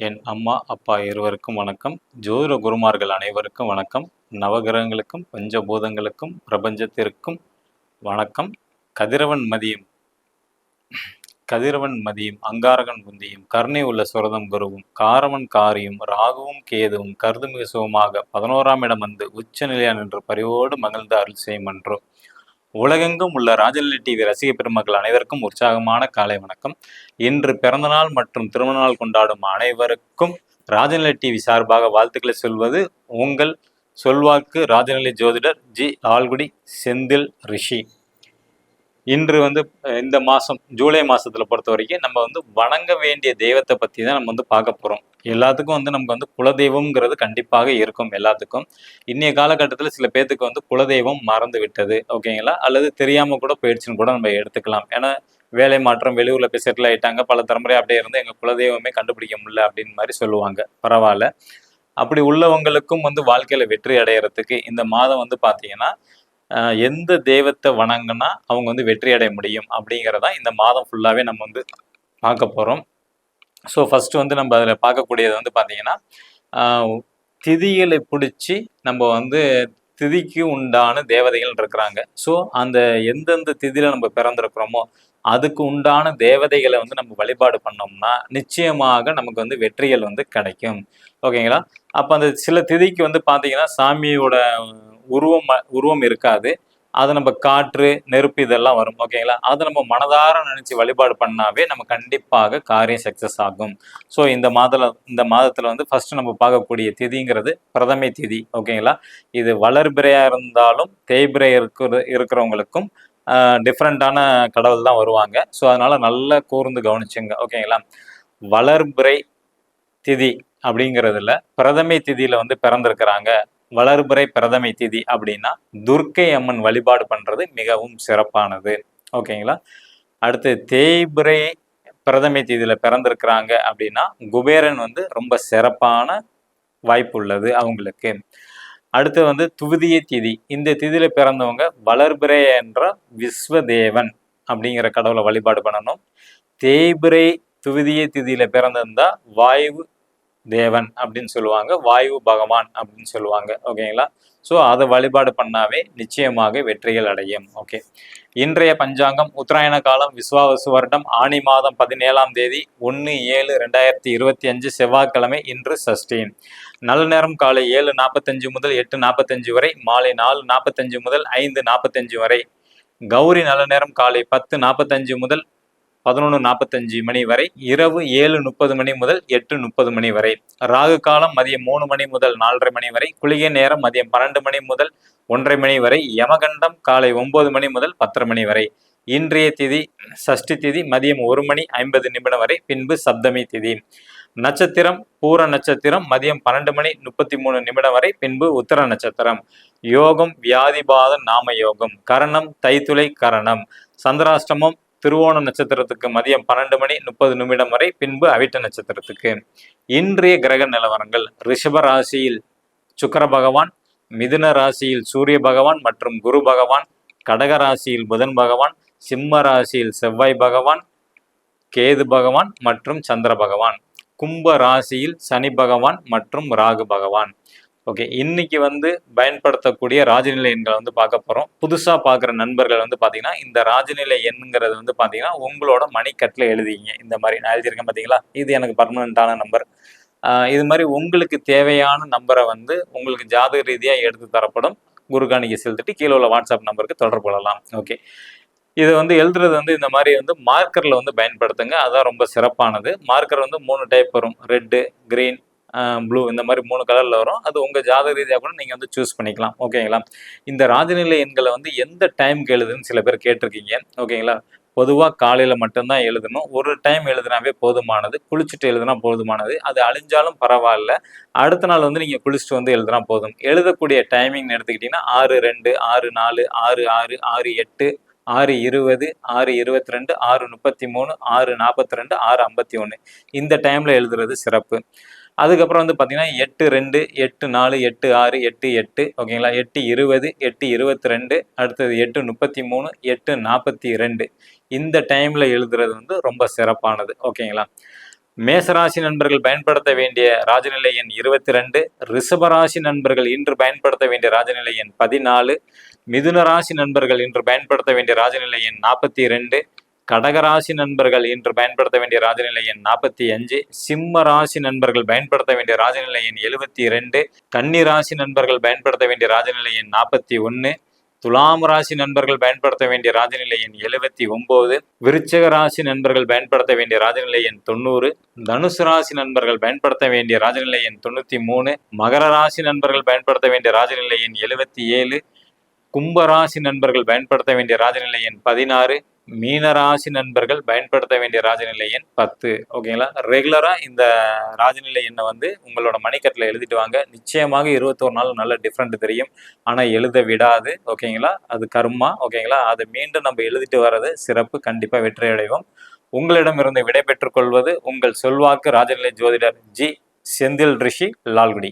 என் அம்மா அப்பா இருவருக்கும் வணக்கம். ஜோதிட குருமார்கள் அனைவருக்கும் வணக்கம். நவகிரகங்களுக்கும் பஞ்சபூதங்களுக்கும் பிரபஞ்சத்திற்கும் வணக்கம். கதிரவன் மதியம். கதிரவன் மதியும் அங்காரகன் புந்தியும் கருணை உள்ள சுரதம் குருவும் காரவன் காரியும் ராகுவும் கேதுவும் கருதுமிகு சுகமாக பதினோராம் இடம் வந்து உச்ச நிலையான் என்று பரிவோடு மகிழ்ந்து அருள் செய்யும் என்றோ உலகெங்கும் உள்ள ராஜநிலை டிவி ரசிக பெருமக்கள் அனைவருக்கும் உற்சாகமான காலை வணக்கம். இன்று பிறந்தநாள் மற்றும் திருமண நாள் கொண்டாடும் அனைவருக்கும் ராஜநிலை டிவி சார்பாக வாழ்த்துக்களை சொல்வது உங்கள் சொல்வாக்கு ராஜநிலை ஜோதிடர் ஜி ஆல்குடி செந்தில் ரிஷி. இன்று வந்து இந்த மாதம் ஜூலை மாதத்தில் பொறுத்த வரைக்கும் நம்ம வந்து வணங்க வேண்டிய தெய்வத்தை பற்றி தான் நம்ம வந்து பார்க்க போகிறோம் எல்லாத்துக்கும் வந்து நமக்கு வந்து குலதெய்வம்ங்கிறது கண்டிப்பாக இருக்கும் எல்லாத்துக்கும். இன்றைய காலகட்டத்தில் சில பேர்த்துக்கு வந்து குலதெய்வம் மறந்து விட்டது ஓகேங்களா? அல்லது தெரியாமல் கூட போயிடுச்சுன்னு கூட நம்ம எடுத்துக்கலாம். ஏன்னா வேலை மாற்றம் வெளியூரில் போய் செட்டில் ஆயிட்டாங்க பல தலைமுறை அப்படியே இருந்து எங்கள் குலதெய்வமே கண்டுபிடிக்க முடியல அப்படின்னு மாதிரி சொல்லுவாங்க. பரவாயில்ல. அப்படி உள்ளவங்களுக்கும் வந்து வாழ்க்கையில் வெற்றி அடையறதுக்கு இந்த மாதம் வந்து பார்த்தீங்கன்னா எந்த தெய்வத்தை வணங்கினா அவங்க வந்து வெற்றி அடைய முடியும் அப்படிங்கிறதா இந்த மாதம் ஃபுல்லாகவே நம்ம வந்து பார்க்க போகிறோம் ஸோ ஃபஸ்ட்டு வந்து நம்ம அதில் பார்க்கக்கூடியது வந்து பார்த்தீங்கன்னா திதிகளை பிடிச்சி நம்ம வந்து திதிக்கு உண்டான தேவதைகள் இருக்கிறாங்க. ஸோ அந்த எந்தெந்த திதியில் நம்ம பிறந்திருக்கிறோமோ அதுக்கு உண்டான தேவதைகளை வந்து நம்ம வழிபாடு பண்ணோம்னா நிச்சயமாக நமக்கு வந்து வெற்றிகள் வந்து கிடைக்கும். ஓகேங்களா அப்போ அந்த சில திதிக்கு வந்து பார்த்தீங்கன்னா சாமியோட உருவம் உருவம் இருக்காது. அது நம்ம காற்று நெருப்பு இதெல்லாம் வரும் ஓகேங்களா? அதை நம்ம மனதார நினைச்சு வழிபாடு பண்ணாவே நம்ம கண்டிப்பாக காரியம் சக்சஸ் ஆகும். ஸோ இந்த மாதத்தில் இந்த மாதத்துல வந்து ஃபர்ஸ்ட் நம்ம பார்க்கக்கூடிய திதிங்கிறது பிரதமை திதி ஓகேங்களா? இது வளர்பிறையா இருந்தாலும் தேய்பிறை இருக்கிற இருக்கிறவங்களுக்கும் டிஃப்ரெண்ட்டான கடவுள் தான் வருவாங்க. ஸோ அதனால நல்லா கூர்ந்து கவனிச்சுங்க ஓகேங்களா? வளர்பிறை திதி அப்படிங்கிறதுல பிரதமை திதியில வந்து பிறந்திருக்கிறாங்க. வளர்புரை பிரதமை திதி அப்படின்னா துர்க்கை அம்மன் வழிபாடு பண்ணுறது மிகவும் சிறப்பானது. ஓகேங்களா? அடுத்து தேய்புரை பிரதமை தேதியில் பிறந்திருக்கிறாங்க அப்படின்னா குபேரன் வந்து ரொம்ப சிறப்பான வாய்ப்பு உள்ளது அவங்களுக்கு. அடுத்து வந்து துவிதிய திதி. இந்த திதியில் பிறந்தவங்க வளர்பிரே என்ற விஸ்வதேவன் அப்படிங்கிற கடவுளை வழிபாடு பண்ணணும். தேய்பிரை துவிதிய திதியில் பிறந்திருந்தா வாயு தேவன் அப்படின்னு சொல்லுவாங்க வாயு பகவான் அப்படின்னு சொல்லுவாங்க. ஓகேங்களா ஸோ அதை வழிபாடு பண்ணாவே நிச்சயமாக வெற்றிகள் அடையும். ஓகே இன்றைய பஞ்சாங்கம் உத்தராயண காலம் விஸ்வாவசு வருடம் ஆனி மாதம் பதினேழாம் தேதி ஒன்று ஏழு ரெண்டாயிரத்தி இருபத்தி அஞ்சு செவ்வாய்க்கிழமை இன்று சஷ்டீன். நல்ல நேரம் காலை ஏழு நாற்பத்தஞ்சு முதல் எட்டு நாற்பத்தஞ்சு வரை மாலை நாலு நாற்பத்தஞ்சு முதல் ஐந்து நாற்பத்தஞ்சு வரை. கௌரி நல்ல நேரம் காலை பத்து நாற்பத்தஞ்சு முதல் பதினொன்று நாற்பத்தஞ்சு மணி வரை இரவு ஏழு முப்பது மணி முதல் எட்டு முப்பது மணி வரை ராகு காலம் மதியம் மூணு மணி முதல் நாலரை மணி வரை குளிகை நேரம் மதியம் பன்னெண்டு மணி முதல் ஒன்றரை மணி வரை யமகண்டம் காலை ஒன்பது மணி முதல் பத்தரை மணி வரை இன்றைய திதி சஷ்டி திதி மதியம் ஒரு மணி ஐம்பது நிமிடம் வரை பின்பு சப்தமி திதி. நட்சத்திரம் பூர நட்சத்திரம் மதியம் பன்னெண்டு மணி முப்பத்தி மூணு நிமிடம் வரை பின்பு உத்தர நட்சத்திரம். யோகம் வியாதிபாத நாம யோகம் கரணம் தைத்துளை கரணம். சந்திராஷ்டமம் திருவோண நட்சத்திரத்துக்கு மதியம் பன்னெண்டு மணி முப்பது நிமிடம் வரை பின்பு அவிட்ட நட்சத்திரத்துக்கு. இன்றைய கிரக நிலவரங்கள். ரிஷப ராசியில் சுக்கர பகவான் மிதுன ராசியில் சூரிய பகவான் மற்றும் குரு பகவான் கடக ராசியில் புதன் பகவான் சிம்ம ராசியில் செவ்வாய் பகவான் கேது பகவான் மற்றும் சந்திர பகவான். கும்ப ராசியில் சனி பகவான் மற்றும் ராகு பகவான். ஓகே இன்னைக்கு வந்து பயன்படுத்தக்கூடிய ராஜநிலை எண்களை வந்து பார்க்க போகிறோம் புதுசாக பார்க்குற நண்பர்கள் வந்து பார்த்தீங்கன்னா இந்த ராஜநிலை எண்ணுங்கிறது வந்து பார்த்தீங்கன்னா உங்களோட மணிக்கட்டில் எழுதிங்க இந்த மாதிரி நான் எழுதியிருக்கேன் பார்த்தீங்களா? இது எனக்கு பர்மனண்ட்டான நம்பர் இது மாதிரி உங்களுக்கு தேவையான நம்பரை வந்து உங்களுக்கு ஜாதக ரீதியாக எடுத்து தரப்படும். குருகாணிக்கு செலுத்திட்டு கீழே உள்ள வாட்ஸ்அப் நம்பருக்கு தொடர்பு கொள்ளலாம். ஓகே இது வந்து எழுதுறது வந்து இந்த மாதிரி வந்து மார்க்கரில் வந்து பயன்படுத்துங்க. அதான் ரொம்ப சிறப்பானது. மார்க்கர் வந்து மூணு டைப் வரும். ரெட்டு கிரீன் ப்ளூ இந்த மாதிரி மூணு கலரில் வரும். அது உங்கள் ஜாதக ரீதியாக கூட நீங்கள் வந்து சூஸ் பண்ணிக்கலாம். ஓகேங்களா இந்த ராஜநிலை எண்களை வந்து எந்த டைம்க்கு எழுதுன்னு சில பேர் கேட்டிருக்கீங்க. ஓகேங்களா பொதுவாக காலையில் மட்டும்தான் எழுதணும். ஒரு டைம் எழுதுனாவே போதுமானது. குளிச்சுட்டு எழுதுனா போதுமானது. அது அழிஞ்சாலும் பரவாயில்ல. அடுத்த நாள் வந்து நீங்கள் குளிச்சுட்டு வந்து எழுதுனா போதும். எழுதக்கூடிய டைமிங் எடுத்துக்கிட்டிங்கன்னா ஆறு ரெண்டு ஆறு நாலு ஆறு ஆறு ஆறு எட்டு ஆறு இருபது ஆறு இருபத்தி ரெண்டு ஆறு முப்பத்தி மூணு ஆறு நாற்பத்தி ரெண்டு ஆறு ஐம்பத்தி ஒன்று இந்த டைமில் எழுதுறது சிறப்பு. அதுக்கப்புறம் வந்து பார்த்தீங்கன்னா எட்டு ரெண்டு எட்டு நாலு எட்டு ஆறு எட்டு எட்டு. ஓகேங்களா எட்டு இருபது எட்டு இருபத்தி ரெண்டு அடுத்தது எட்டு முப்பத்தி மூணு எட்டு நாற்பத்தி ரெண்டு இந்த டைமில் எழுதுறது வந்து ரொம்ப சிறப்பானது. ஓகேங்களா மேசராசி நண்பர்கள் பயன்படுத்த வேண்டிய ராஜநிலை எண் இருபத்தி ரெண்டு ரிஷபராசி நண்பர்கள் இன்று பயன்படுத்த வேண்டிய ராஜநிலை எண் பதினாலு. மிதுன ராசி நண்பர்கள் இன்று பயன்படுத்த வேண்டிய ராஜநிலை எண் நாற்பத்தி ரெண்டு கடகராசி நண்பர்கள் இன்று பயன்படுத்த வேண்டிய ராஜநிலை எண் நாற்பத்தி அஞ்சு சிம்ம ராசி நண்பர்கள் பயன்படுத்த வேண்டிய ராஜநிலை எண் எழுபத்தி ரெண்டு கன்னி ராசி நண்பர்கள் பயன்படுத்த வேண்டிய ராஜநிலை எண் நாற்பத்தி ஒன்று துலாம் ராசி நண்பர்கள் பயன்படுத்த வேண்டிய ராஜநிலை எண் எழுபத்தி ஒன்பது விருச்சக ராசி நண்பர்கள் பயன்படுத்த வேண்டிய ராஜநிலை எண் தொண்ணூறு தனுசு ராசி நண்பர்கள் பயன்படுத்த வேண்டிய ராஜநிலை எண் தொண்ணூற்றி மூணு மகர ராசி நண்பர்கள் பயன்படுத்த வேண்டிய ராஜநிலை எண் எழுபத்தி ஏழு கும்பராசி நண்பர்கள் பயன்படுத்த வேண்டிய ராஜநிலை எண் பதினாறு மீனராசி நண்பர்கள் பயன்படுத்த வேண்டிய ராஜநிலை எண் பத்து. ஓகேங்களா? ரெகுலராக இந்த ராஜநிலை எண்ணை வந்து உங்களோட மணிக்கட்டில் எழுதிட்டு வாங்க. நிச்சயமாக இருபத்தோரு நாள் நல்ல டிஃப்ரெண்ட் தெரியும். ஆனால் எழுத விடாது. ஓகேங்களா? அது கர்மா. ஓகேங்களா? அதை மீண்டும் நம்ம எழுதிட்டு வர்றது சிறப்பு. கண்டிப்பாக வெற்றி அடைவோம் உங்களிடமிருந்து விடைபெற்றுக் கொள்வது உங்கள் சொல்வாக்கு ராஜநிலை ஜோதிடர் ஜி செந்தில் ரிஷி லால்குடி.